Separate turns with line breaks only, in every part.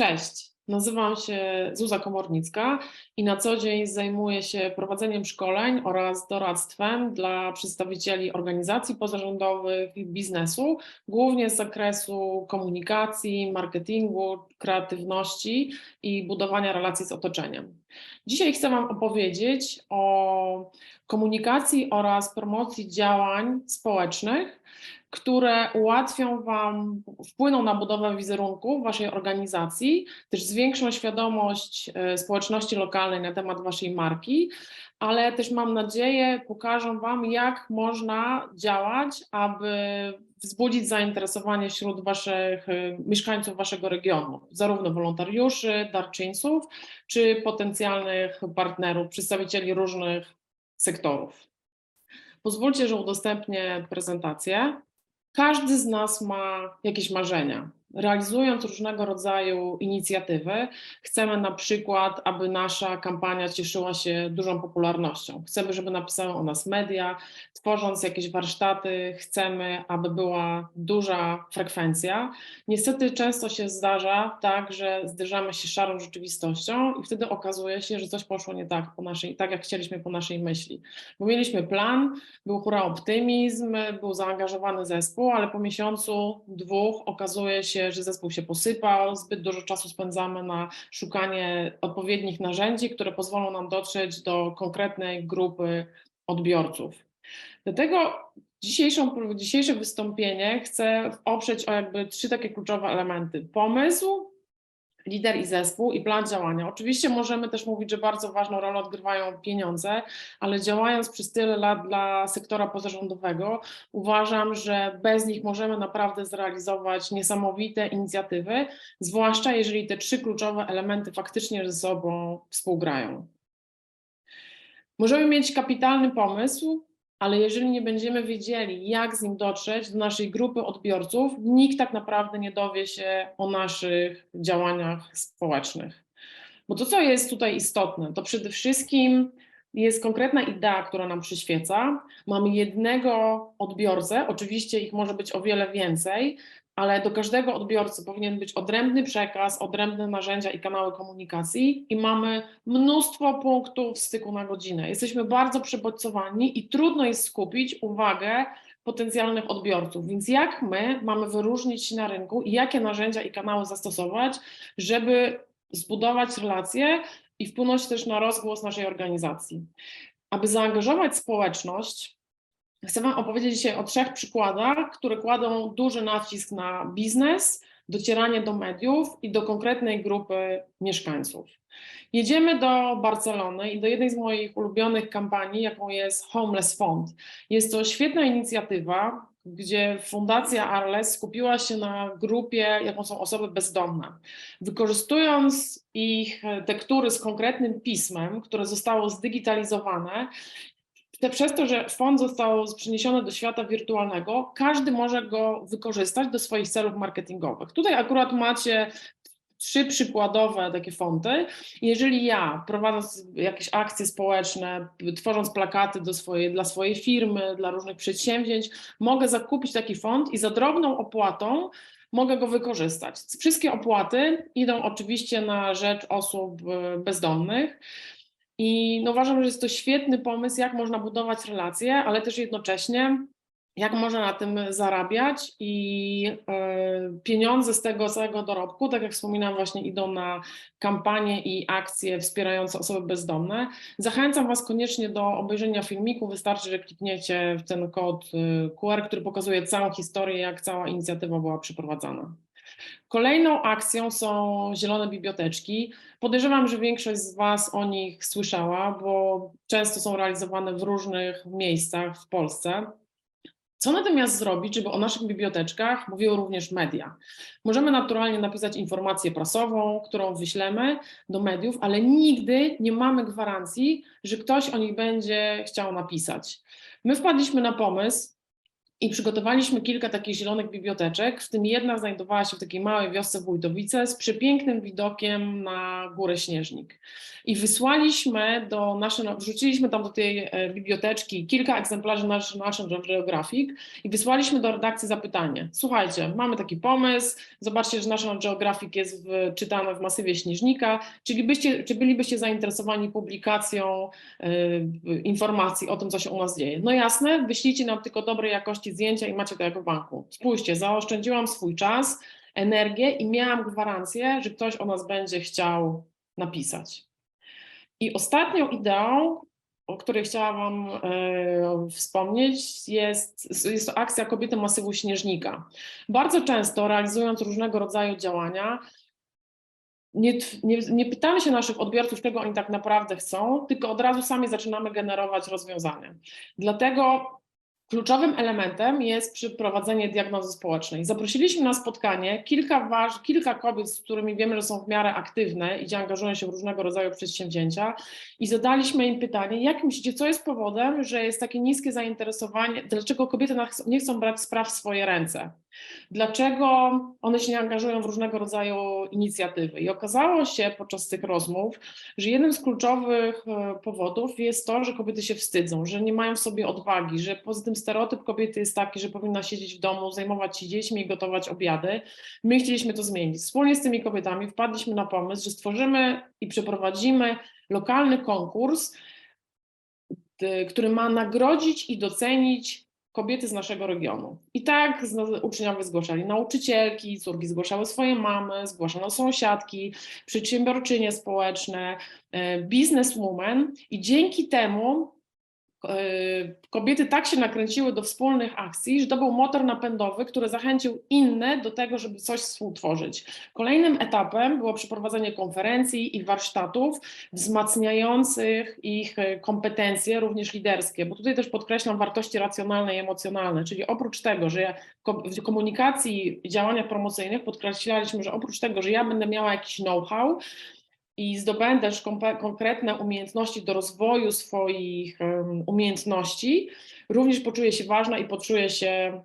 Cześć, nazywam się Zuza Komornicka i na co dzień zajmuję się prowadzeniem szkoleń oraz doradztwem dla przedstawicieli organizacji pozarządowych i biznesu, głównie z zakresu komunikacji, marketingu, kreatywności i budowania relacji z otoczeniem. Dzisiaj chcę Wam opowiedzieć o komunikacji oraz promocji działań społecznych, które ułatwią Wam, wpłyną na budowę wizerunku Waszej organizacji, też zwiększą świadomość e, społeczności lokalnej na temat Waszej marki, ale też mam nadzieję pokażą Wam, jak można działać, aby wzbudzić zainteresowanie wśród Waszych e, mieszkańców Waszego regionu, zarówno wolontariuszy, darczyńców, czy potencjalnych partnerów, przedstawicieli różnych sektorów. Pozwólcie, że udostępnię prezentację. Każdy z nas ma jakieś marzenia. Realizując różnego rodzaju inicjatywy, chcemy na przykład, aby nasza kampania cieszyła się dużą popularnością. Chcemy, żeby napisały o nas media. Tworząc jakieś warsztaty, chcemy, aby była duża frekwencja. Niestety często się zdarza tak, że zderzamy się szarą rzeczywistością i wtedy okazuje się, że coś poszło nie tak, po naszej, tak jak chcieliśmy po naszej myśli. Bo mieliśmy plan, był hura optymizm, był zaangażowany zespół, ale po miesiącu, dwóch okazuje się, się, że zespół się posypał, zbyt dużo czasu spędzamy na szukanie odpowiednich narzędzi, które pozwolą nam dotrzeć do konkretnej grupy odbiorców. Dlatego dzisiejszą, dzisiejsze wystąpienie chcę oprzeć o jakby trzy takie kluczowe elementy. Pomysł, lider i zespół i plan działania. Oczywiście możemy też mówić, że bardzo ważną rolę odgrywają pieniądze, ale działając przez tyle lat dla sektora pozarządowego, uważam, że bez nich możemy naprawdę zrealizować niesamowite inicjatywy, zwłaszcza jeżeli te trzy kluczowe elementy faktycznie ze sobą współgrają. Możemy mieć kapitalny pomysł, ale jeżeli nie będziemy wiedzieli, jak z nim dotrzeć do naszej grupy odbiorców, nikt tak naprawdę nie dowie się o naszych działaniach społecznych. Bo to, co jest tutaj istotne, to przede wszystkim jest konkretna idea, która nam przyświeca. Mamy jednego odbiorcę, oczywiście ich może być o wiele więcej, ale do każdego odbiorcy powinien być odrębny przekaz, odrębne narzędzia i kanały komunikacji i mamy mnóstwo punktów styku na godzinę. Jesteśmy bardzo przebodźcowani i trudno jest skupić uwagę potencjalnych odbiorców. Więc jak my mamy wyróżnić się na rynku i jakie narzędzia i kanały zastosować, żeby zbudować relacje i wpłynąć też na rozgłos naszej organizacji. Aby zaangażować społeczność, Chcę Wam opowiedzieć dzisiaj o trzech przykładach, które kładą duży nacisk na biznes, docieranie do mediów i do konkretnej grupy mieszkańców. Jedziemy do Barcelony i do jednej z moich ulubionych kampanii, jaką jest Homeless Fund. Jest to świetna inicjatywa, gdzie Fundacja Arles skupiła się na grupie, jaką są osoby bezdomne. Wykorzystując ich tektury z konkretnym pismem, które zostało zdigitalizowane te, przez to, że fond został przeniesiony do świata wirtualnego, każdy może go wykorzystać do swoich celów marketingowych. Tutaj akurat macie trzy przykładowe takie fonty. Jeżeli ja prowadząc jakieś akcje społeczne, tworząc plakaty do swojej, dla swojej firmy, dla różnych przedsięwzięć, mogę zakupić taki font i za drobną opłatą mogę go wykorzystać. Wszystkie opłaty idą oczywiście na rzecz osób e, bezdomnych. I no uważam, że jest to świetny pomysł, jak można budować relacje, ale też jednocześnie jak można na tym zarabiać i y, pieniądze z tego całego dorobku, tak jak wspominałam, właśnie idą na kampanie i akcje wspierające osoby bezdomne. Zachęcam Was koniecznie do obejrzenia filmiku. Wystarczy, że klikniecie w ten kod y, QR, który pokazuje całą historię, jak cała inicjatywa była przeprowadzana. Kolejną akcją są zielone biblioteczki. Podejrzewam, że większość z Was o nich słyszała, bo często są realizowane w różnych miejscach w Polsce. Co natomiast zrobić, żeby o naszych biblioteczkach mówiły również media? Możemy naturalnie napisać informację prasową, którą wyślemy do mediów, ale nigdy nie mamy gwarancji, że ktoś o nich będzie chciał napisać. My wpadliśmy na pomysł, I przygotowaliśmy kilka takich zielonych biblioteczek, w tym jedna znajdowała się w takiej małej wiosce w Wójtowice z przepięknym widokiem na górę Śnieżnik. I wysłaliśmy do naszej, wrzuciliśmy tam do tej e, biblioteczki kilka egzemplarzy nasz, National Geographic i wysłaliśmy do redakcji zapytanie. Słuchajcie, mamy taki pomysł, zobaczcie, że National Geographic jest w, czytane w masywie Śnieżnika, czyli byście, czy bylibyście zainteresowani publikacją y, informacji o tym, co się u nas dzieje? No jasne, wyślijcie nam tylko dobrej jakości zdjęcia i macie to jako banku. Spójrzcie, zaoszczędziłam swój czas, energię i miałam gwarancję, że ktoś o nas będzie chciał napisać. I ostatnią ideą, o której chciałam e, wspomnieć, jest, jest to akcja Kobiety Masywu Śnieżnika. Bardzo często realizując różnego rodzaju działania, nie, nie, nie, pytamy się naszych odbiorców, czego oni tak naprawdę chcą, tylko od razu sami zaczynamy generować rozwiązania. Dlatego Kluczowym elementem jest przeprowadzenie diagnozy społecznej. Zaprosiliśmy na spotkanie kilka, waż, kilka kobiet, z którymi wiemy, że są w miarę aktywne i angażują się w różnego rodzaju przedsięwzięcia i zadaliśmy im pytanie, jak myślicie, co jest powodem, że jest takie niskie zainteresowanie, dlaczego kobiety nie chcą brać spraw w swoje ręce? Dlaczego one się nie angażują w różnego rodzaju inicjatywy? I okazało się podczas tych rozmów, że jednym z kluczowych e, powodów jest to, że kobiety się wstydzą, że nie mają w sobie odwagi, że poza tym stereotyp kobiety jest taki, że powinna siedzieć w domu, zajmować się dziećmi i gotować obiady. My chcieliśmy to zmienić. Wspólnie z tymi kobietami wpadliśmy na pomysł, że stworzymy i przeprowadzimy lokalny konkurs, który ma nagrodzić i docenić kobiety z naszego regionu. I tak uczniowie zgłaszali nauczycielki, córki zgłaszały swoje mamy, zgłaszano sąsiadki, przedsiębiorczynie społeczne, e, bizneswoman i dzięki temu kobiety tak się nakręciły do wspólnych akcji, że to był motor napędowy, który zachęcił inne do tego, żeby coś współtworzyć. Kolejnym etapem było przeprowadzenie konferencji i warsztatów wzmacniających ich e, kompetencje, również liderskie, bo tutaj też podkreślam wartości racjonalne i emocjonalne, czyli oprócz tego, że w komunikacji i działaniach promocyjnych podkreślaliśmy, że oprócz tego, że ja będę miała jakiś know-how, i zdobędziesz konkretne umiejętności do rozwoju swoich umiejętności, również poczuje się ważna i poczuje się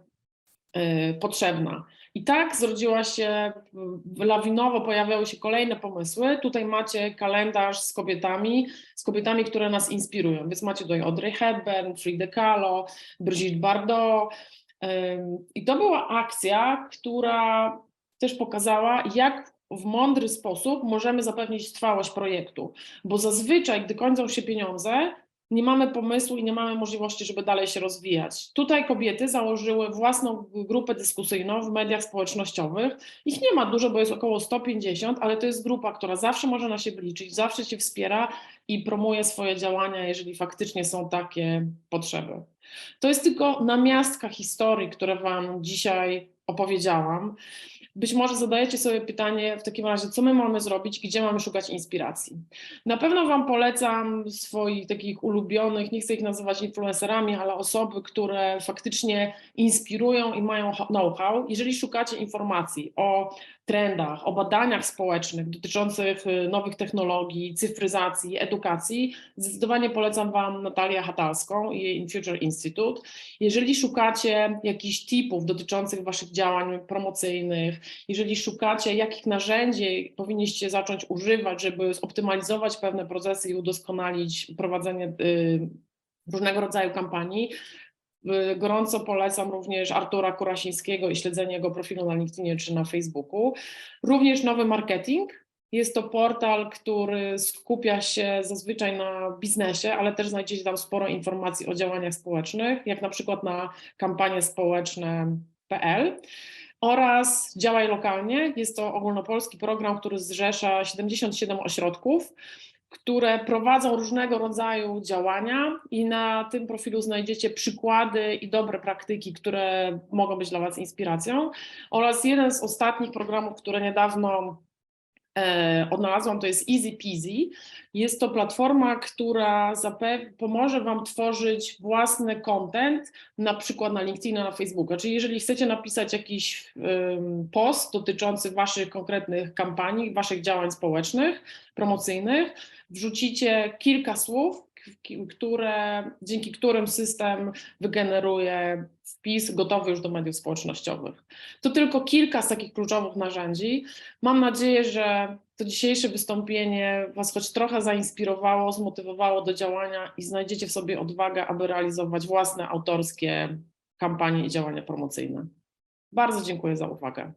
e, potrzebna. I tak zrodziła się, lawinowo pojawiały się kolejne pomysły. Tutaj macie kalendarz z kobietami, z kobietami, które nas inspirują. Więc macie tutaj Audrey Hepburn, Frida Kahlo, Brigitte Bardot. I to była akcja, która też pokazała, jak w mądry sposób możemy zapewnić trwałość projektu, bo zazwyczaj, gdy kończą się pieniądze, nie mamy pomysłu i nie mamy możliwości, żeby dalej się rozwijać. Tutaj kobiety założyły własną grupę dyskusyjną w mediach społecznościowych. Ich nie ma dużo, bo jest około 150, ale to jest grupa, która zawsze może na siebie liczyć, zawsze się wspiera i promuje swoje działania, jeżeli faktycznie są takie potrzeby. To jest tylko namiastka historii, które Wam dzisiaj opowiedziałam. Być może zadajecie sobie pytanie w takim razie, co my mamy zrobić, gdzie mamy szukać inspiracji. Na pewno Wam polecam swoich takich ulubionych, nie chcę ich nazywać influencerami, ale osoby, które faktycznie inspirują i mają know-how. Jeżeli szukacie informacji o trendach, o badaniach społecznych dotyczących y, nowych technologii, cyfryzacji, edukacji, zdecydowanie polecam Wam Natalię Hatalską i jej Future Institute. Jeżeli szukacie jakichś tipów dotyczących Waszych działań promocyjnych, jeżeli szukacie jakich narzędzi powinniście zacząć używać, żeby zoptymalizować pewne procesy i udoskonalić prowadzenie y, różnego rodzaju kampanii, Y, gorąco polecam również Artura Kurasińskiego i śledzenie jego profilu na LinkedInie czy na Facebooku. Również nowy marketing. Jest to portal, który skupia się zazwyczaj na biznesie, ale też znajdziecie tam sporo informacji o działaniach społecznych, jak na przykład na kampanie oraz Działaj Lokalnie. Jest to ogólnopolski program, który zrzesza 77 ośrodków które prowadzą różnego rodzaju działania i na tym profilu znajdziecie przykłady i dobre praktyki, które mogą być dla Was inspiracją. Oraz jeden z ostatnich programów, które niedawno odnalazłam, to jest Easy Peasy. Jest to platforma, która pomoże Wam tworzyć własny content, na przykład na LinkedIn, na Facebooka. Czyli jeżeli chcecie napisać jakiś post dotyczący Waszych konkretnych kampanii, Waszych działań społecznych, promocyjnych, wrzucicie kilka słów, które, dzięki którym system wygeneruje wpis gotowy już do mediów społecznościowych. To tylko kilka z takich kluczowych narzędzi. Mam nadzieję, że to dzisiejsze wystąpienie Was choć trochę zainspirowało, zmotywowało do działania i znajdziecie w sobie odwagę, aby realizować własne autorskie kampanie i działania promocyjne. Bardzo dziękuję za uwagę.